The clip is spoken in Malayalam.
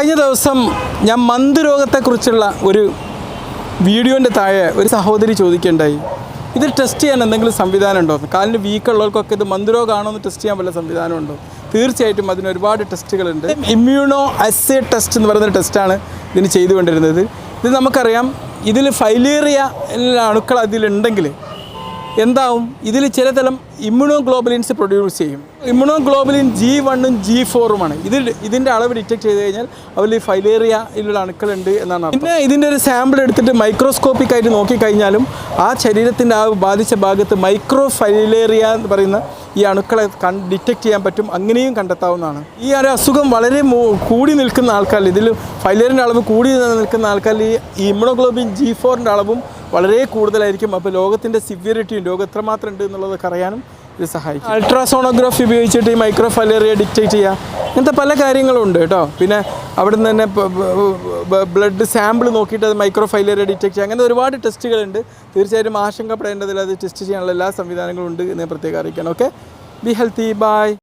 കഴിഞ്ഞ ദിവസം ഞാൻ മന്ദരോഗത്തെക്കുറിച്ചുള്ള ഒരു വീഡിയോന്റെ താഴെ ഒരു സഹോദരി ചോദിക്കുകയുണ്ടായി. ഇത് ടെസ്റ്റ് ചെയ്യാൻ എന്തെങ്കിലും സംവിധാനം ഉണ്ടോ കാലിന് വീക്കുള്ളവർക്കൊക്കെ ഇത് മന്ദരോഗമാണോ എന്ന് ടെസ്റ്റ് ചെയ്യാൻ വല്ല സംവിധാനം ഉണ്ടോ തീർച്ചയായിട്ടും അതിന് ഒരുപാട് ടെസ്റ്റുകളുണ്ട് ഇമ്മ്യൂണോ അസേ ടെസ്റ്റ് എന്ന് പറയുന്ന ടെസ്റ്റാണ് ഇതിന് ചെയ്തുകൊണ്ടിരുന്നത്. ഇത് നമുക്കറിയാം ഇതിൽ ഫൈലേറിയ അണുക്കൾ അതിലുണ്ടെങ്കിൽ എന്താവും? ഇതിൽ ചിലതരം ഇമ്മ്യൂണോ ഗ്ലോബലിൻസ് പ്രൊഡ്യൂസ് ചെയ്യും ഇമ്മ്യൂണോ ഗ്ലോബലിൻ ജി വണ്ണും ജി ഫോറുമാണ് ഇത് ഇതിന്റെ അളവ് ഡിറ്റക്ട് ചെയ്ത് കഴിഞ്ഞാൽ അവരിൽ ഫൈലേറിയയിലുള്ള അണുക്കളുണ്ട് എന്നാണ്. പിന്നെ ഇതിന്റെ ഒരു സാമ്പിൾ എടുത്തിട്ട് മൈക്രോസ്കോപ്പിക് ആയിട്ട് നോക്കിക്കഴിഞ്ഞാലും ആ ശരീരത്തിന്റെ ആ ബാധിച്ച ഭാഗത്ത് മൈക്രോ ഫൈലേറിയ എന്ന് പറയുന്ന ഈ അണുക്കളെ കൺ ഡിറ്റക്ട് ചെയ്യാൻ പറ്റും. അങ്ങനെയും കണ്ടെത്താവുന്നതാണ്. ഈ ഒരു അസുഖം വളരെ കൂടി നിൽക്കുന്ന ആൾക്കാർ ഇതിൽ ഫൈലേറിന്റെ അളവ് കൂടി നിൽക്കുന്ന ആൾക്കാർ ഈ ഇമ്മ്യൂണോഗ്ലോബിൻ ജി ഫോറിന്റെ അളവും വളരെ കൂടുതലായിരിക്കും. അപ്പോൾ ലോകത്തിന്റെ സിവിയറിറ്റിയും രോഗം എത്രമാത്രം ഉണ്ട് എന്നുള്ളതൊക്കെ അറിയാനും ഇത് സഹായിക്കും. അൾട്രാസോണോഗ്രാഫി ഉപയോഗിച്ചിട്ട് ഈ മൈക്രോ ഫലേറിയ ഡിറ്റക്റ്റ് ചെയ്യുക ഇങ്ങനത്തെ പല കാര്യങ്ങളും ഉണ്ട് കേട്ടോ. പിന്നെ അവിടെ നിന്ന് തന്നെ ബ്ലഡ് സാമ്പിൾ നോക്കിയിട്ട് അത് മൈക്രോ ഫൈലേറിയ ഡിറ്റക്റ്റ് ചെയ്യുക അങ്ങനെ ഒരുപാട് ടെസ്റ്റുകളുണ്ട്. തീർച്ചയായിട്ടും ആശങ്കപ്പെടേണ്ടതിൽ അത് ടെസ്റ്റ് ചെയ്യാനുള്ള എല്ലാ സംവിധാനങ്ങളും ഉണ്ട് എന്ന് പ്രത്യേകം അറിയിക്കണം. Okay be healthy by